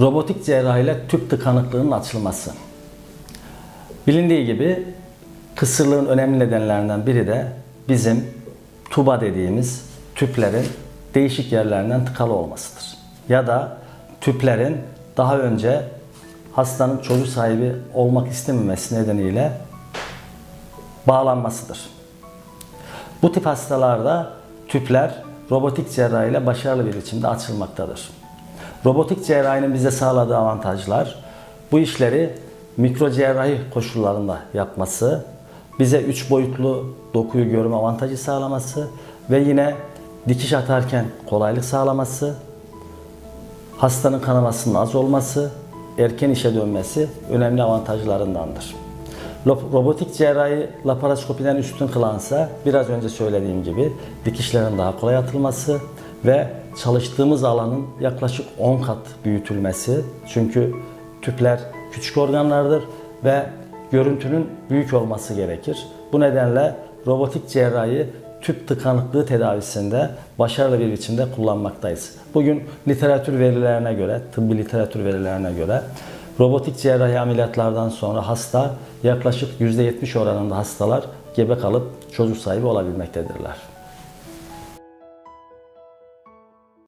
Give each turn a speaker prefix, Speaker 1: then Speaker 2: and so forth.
Speaker 1: Robotik cerrahi ile tüp tıkanıklığının açılması. Bilindiği gibi kısırlığın önemli nedenlerinden biri de bizim tuba dediğimiz tüplerin değişik yerlerinden tıkalı olmasıdır. Ya da tüplerin daha önce hastanın çocuk sahibi olmak istememesi nedeniyle bağlanmasıdır. Bu tip hastalarda tüpler robotik cerrahi ile başarılı bir biçimde açılmaktadır. Robotik cerrahinin bize sağladığı avantajlar bu işleri mikro cerrahi koşullarında yapması, bize üç boyutlu dokuyu görme avantajı sağlaması ve yine dikiş atarken kolaylık sağlaması, hastanın kanamasının az olması, erken işe dönmesi önemli avantajlarındandır. Robotik cerrahi laparoskopiden üstün kılansa biraz önce söylediğim gibi dikişlerin daha kolay atılması ve çalıştığımız alanın yaklaşık 10 kat büyütülmesi. Çünkü tüpler küçük organlardır ve görüntünün büyük olması gerekir. Bu nedenle robotik cerrahi tüp tıkanıklığı tedavisinde başarılı bir biçimde kullanmaktayız. Bugün literatür verilerine göre, tıbbi literatür verilerine göre robotik cerrahi ameliyatlardan sonra hasta yaklaşık %70 oranında hastalar gebe kalıp çocuk sahibi olabilmektedirler.